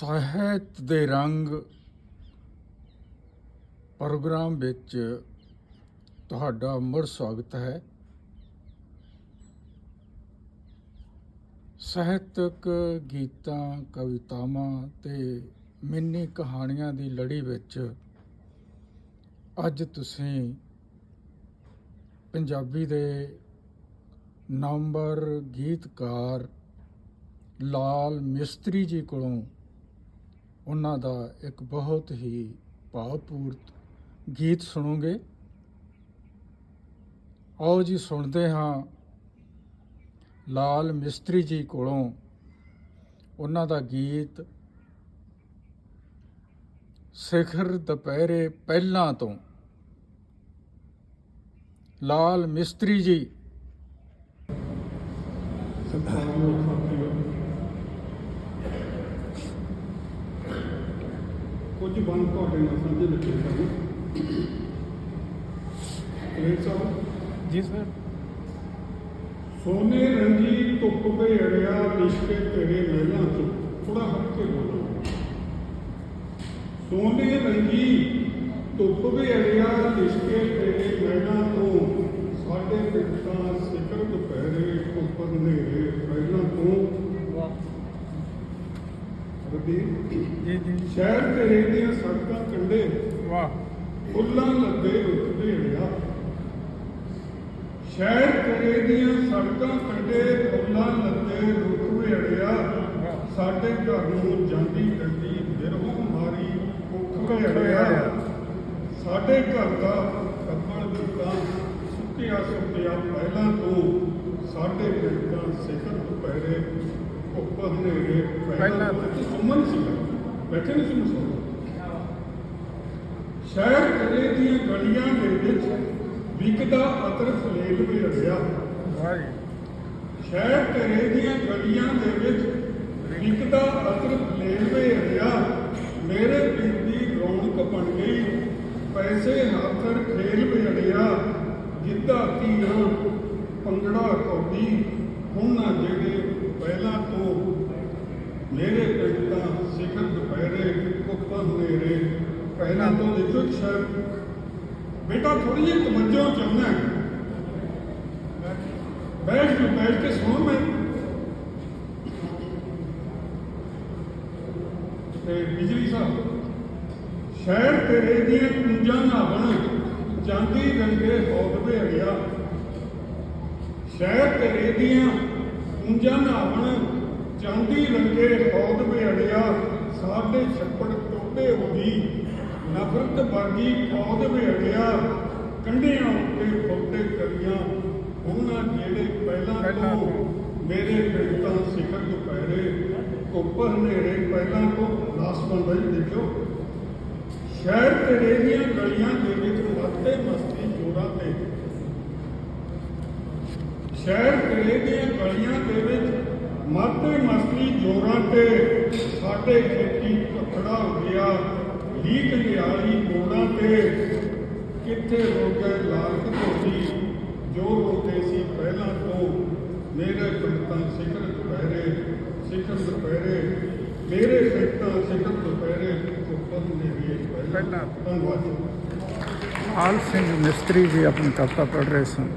ਸਾਹਿਤ ਦੇ ਰੰਗ ਪ੍ਰੋਗਰਾਮ ਵਿੱਚ ਤੁਹਾਡਾ ਮੁੜ ਸਵਾਗਤ ਹੈ। ਸਾਹਿਤਕ ਗੀਤਾਂ, ਕਵਿਤਾਵਾਂ ਤੇ ਮਿੰਨੀ ਕਹਾਣੀਆਂ ਦੀ ਲੜੀ ਵਿੱਚ ਅੱਜ ਤੁਸੀਂ ਪੰਜਾਬੀ ਦੇ ਨੰਬਰ ਗੀਤਕਾਰ ਲਾਲ ਮਿਸਤਰੀ ਜੀ ਕੋਲੋਂ ਉਹਨਾਂ ਦਾ ਇੱਕ ਬਹੁਤ ਹੀ ਭਾਵਪੂਰਤ ਗੀਤ ਸੁਣੋਗੇ। ਆਓ ਜੀ ਸੁਣਦੇ ਹਾਂ ਲਾਲ ਮਿਸਤਰੀ ਜੀ ਕੋਲੋਂ ਉਹਨਾਂ ਦਾ ਗੀਤ। ਸਿਖਰ ਦੁਪਹਿਰੇ ਪਹਿਲਾਂ ਤੋਂ ਲਾਲ ਮਿਸਤਰੀ ਜੀ। ਕੁਝ ਬੰਦ ਤੁਹਾਡੇ ਨਾਲ ਸਾਂਝੇ ਲਿਖੇ ਕਰੂ ਕਲੇਰ ਸਾਹਿਬ? ਜੀ ਸਰ। ਸੋਨੇ ਰੰਗੀ ਧੁੱਪ ਭੇੜਿਆ ਲਿਸ਼ਕੇ ਤੇਰੇ ਮਹਿਲਾਂ ਤੋਂ ਥੋੜਾ ਹਟ ਕੇ ਬੋਲੋ। ਸੋਨੇ ਰੰਗੀ ਧੁੱਪ ਭੇੜਿਆ ਲਿਸ਼ਕੇ ਤੇਰੇ ਮਹਿਲਾਂ ਤੋਂ ਸਾਡੇ ਪਿੰਡਾਂ ਸਿਖਰ ਦੁਪਹਿਰੇ ਉੱਪਰ ਹਨੇਰੇ ਪਹਿਲਾਂ ਤੋਂ ਰਬੀ ਜੀ ਜੀ। ਸ਼ਹਿਰ ਤੇਰੇ ਦੀਆਂ ਸੜਕਾਂ ਕੰਢੇ। ਵਾਹ। ਫੁੱਲਾਂ ਲੱਗੇ ਢੇੜਿਆ। ਸ਼ਹਿਰ ਤੇਰੇ ਦੀਆਂ ਸੜਕਾਂ ਕੰਢੇ ਫੁੱਲਾਂ ਲੱਗੇ ਢੇੜਿਆ। ਸਾਡੇ ਘਰ ਨੂੰ ਜਾਂਦੀ ਗੱਡੀ ਬਿਰਹੋਂ ਮਾਰੀ ਕੁੱਖ ਢੇੜਿਆ। ਸਾਡੇ ਘਰ ਦਾ ਕੱਪੜ ਦਿੱਤਾ ਸੁੱਕਿਆ ਸੁੱਕਿਆ ਪਹਿਲਾਂ ਤੋਂ ਸਾਡੇ ਪਿੰਡਾਂ ਸਿਖਰ ਦੁਪਹਿਰੇ ਤੋਂ ਇਹ ਸੁਮਨ ਸੀਗਾ ਬੈਠੇ ਨਹੀਂ ਸੀ ਮੁਸਲਮਾਨ। ਸ਼ਹਿਰ ਕਰੇ ਦੀਆਂ ਗਲੀਆਂ ਦੇ ਵਿੱਚ ਵਿਕਦਾ ਅਤਰ ਫਲੇਲ ਵੀ ਜੀ ਸ਼ਹਿਰ ਕਰੇ ਦੀਆਂ ਗਲੀਆਂ ਦੇ ਵਿੱਚ ਵਿਕਦਾ ਅਤਰ ਫਲੇਲ ਵੀ ਅੜਿਆ ਮੇਰੇ ਪਿੰਡ ਦੀ ਰੌਣਕ ਬਣ ਗਈ। ਪੈਸੇ ਹਾਥਰ ਖੇਲ ਵੀ ਅੜਿਆ ਗਿੱਧਾ ਧੀਆਂ ਪੰਗੜਾ ਕੌਡੀ ਹੁਣ ਨਾ ਜਿਹੜੇ ਪਹਿਲਾਂ ਤੋਂ ਮੇਰੇ ਸਿਖਰ ਦੁਪਹਿਰੇ ਉੱਪਰ ਹਨੇਰੇ, ਪਹਿਲਾਂ ਤੋਂ ਦੇਖੋ ਇੱਕ ਬੇਟਾ ਥੋੜੀ ਜਿਹੀ ਤਵੱਜੋ ਚਾਹੁੰਦਾ ਬੈਠ ਕੇ ਬੈਠ ਕੇ ਸੁਣ ਮੈਂ। ਤੇ ਬਿਜਲੀ ਸਾਹਿਬ, ਸ਼ਹਿਰ ਤੇਰੇ ਦੀਆਂ ਕੁੰਜਾਂ ਨਾ ਬਣ ਜਾਂਦੀ ਰੰਗੇ ਹੌਦ ਭੇੜਿਆ। ਸ਼ਹਿਰ ਤੇਰੇ ਦੀਆਂ ਕੁੰਜਾਂ ਨਾ ਬਣ ਜਾਂਦੀ ਰੰਗੇ ਹੌਦ ਭੇੜਿਆ ਸਾਡੇ ਛੱਪੜ ਟੋਟੇ ਹੋਈ ਨਫ਼ਰਤ ਵਰਗੀ ਫੌਜ ਭੇੜਿਆ ਕੰਢਿਆਂ ਉੱਤੇ ਫੁੱਟੇ ਕਰੀਆਂ ਉਹਨਾਂ ਜਿਹੜੇ ਪਹਿਲਾਂ ਤੋਂ ਮੇਰੇ ਪਿੰਡ ਤਾਂ ਸਿਖਰ ਦੁਪਹਿਰੇ ਉੱਪਰ ਹਨੇਰੇ ਪਹਿਲਾਂ ਤੋਂ ਲਾਸ ਬੰਦਾ ਜੀ ਦੇਖਿਓ। ਸ਼ਹਿਰ ਤੇਰੇ ਦੀਆਂ ਗਲੀਆਂ ਦੇ ਵਿੱਚ ਮਸਤੇ ਮਸਤੀ ਜੋੜਾਂ ਤੇ। ਸ਼ਹਿਰ ਤੇਰੇ ਦੀਆਂ ਗਲੀਆਂ ਦੇ ਵਿੱਚ ਮਸਤੇ ਮਸਤੀ ਜ਼ੋਰਾਂ ਤੇ ਸਾਡੇ ਖੇਤੀ ਪਖੜਾ ਹੋ ਗਿਆ, ਲੀਕ ਲਿਆਲੀ ਕੋੜਾਂ ਤੇ। ਕਿੱਥੇ ਹੋ ਗਏ ਲਾਲਕ ਧੋਤੀ? ਜੋ ਰੋਤੇ ਸੀ ਪਹਿਲਾਂ ਤੋਂ, ਮੇਰੇ ਪਿੰਡਾਂ ਸਿਖਰ ਦੁਪਹਿਰੇ ਸਿਖਰ ਦੁਪਹਿਰੇ। ਮੇਰੇ ਪਿੰਡਾਂ ਸਿਖਰ ਦੁਪਹਿਰੇ ਉੱਪਰ ਨੇੜੇ ਪਹਿਲਾਂ ਪਹਿਲਾਂ। ਧੰਨਵਾਦ। ਹਾਲ ਸਿੰਘ ਮਿਸਤਰੀ ਜੀ, ਆਪਣੀ ਕਵਿਤਾ ਪੜ੍ਹ ਰਹੇ ਸਨ।